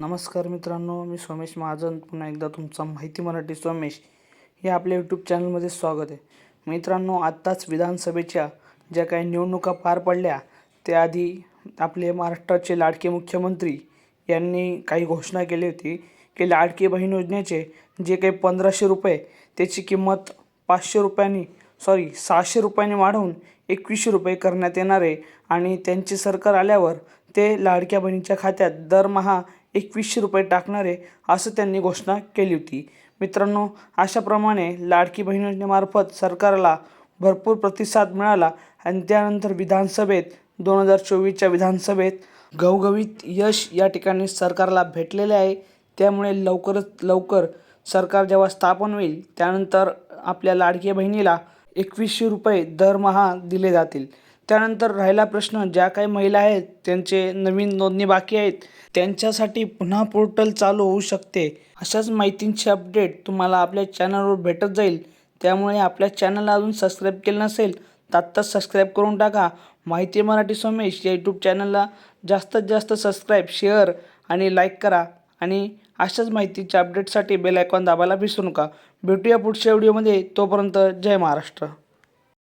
नमस्कार मित्रांनो मी सोमेश महाजन. पुन्हा एकदा तुमचा माहिती मराठी सोमेश हे आपल्या यूट्यूब चॅनलमध्ये स्वागत आहे. मित्रांनो आत्ताच विधानसभेच्या ज्या काही निवडणुका पार पडल्या त्याआधी आपले महाराष्ट्राचे लाडके मुख्यमंत्री यांनी काही घोषणा केली होती की लाडकी बहीण योजनेचे जे काही पंधराशे रुपये त्याची किंमत पाचशे रुपयांनी सॉरी सहाशे रुपयांनी वाढवून एकवीसशे रुपये करण्यात येणार आहे. आणि त्यांचे सरकार आल्यावर ते लाडक्या बहिणीच्या खात्यात दरमहा एकवीसशे रुपये टाकणारे असं त्यांनी घोषणा केली होती. मित्रांनो अशाप्रमाणे लाडकी बहीण योजनेमार्फत सरकारला भरपूर प्रतिसाद मिळाला आणि त्यानंतर विधानसभेत दोन हजार चोवीसच्या विधानसभेत घवघवीत यश या ठिकाणी सरकारला भेटलेले आहे. त्यामुळे लवकरच लवकर सरकार जेव्हा स्थापन होईल त्यानंतर आपल्या लाडक्या बहिणीला एकवीसशे रुपये दरमहा दिले जातील. त्यानंतर राहिला प्रश्न ज्या काही महिला आहेत त्यांचे नवीन नोंदणी बाकी आहेत त्यांच्यासाठी पुन्हा पोर्टल चालू होऊ शकते. अशाच माहितींची अपडेट तुम्हाला आपल्या चॅनलवर भेटत जाईल. त्यामुळे आपल्या चॅनलला अजून सबस्क्राईब केलं नसेल तर आत्ताच सबस्क्राईब करून टाका. माहिती मराठी सोमेश या यूट्यूब चॅनलला जास्तीत जास्त सबस्क्राईब शेअर आणि लाईक करा. आणि अशाच माहितीच्या अपडेटसाठी बेल आयकॉन दाबायला विसरू नका. भेटूया पुढच्या व्हिडिओमध्ये. तोपर्यंत जय महाराष्ट्र.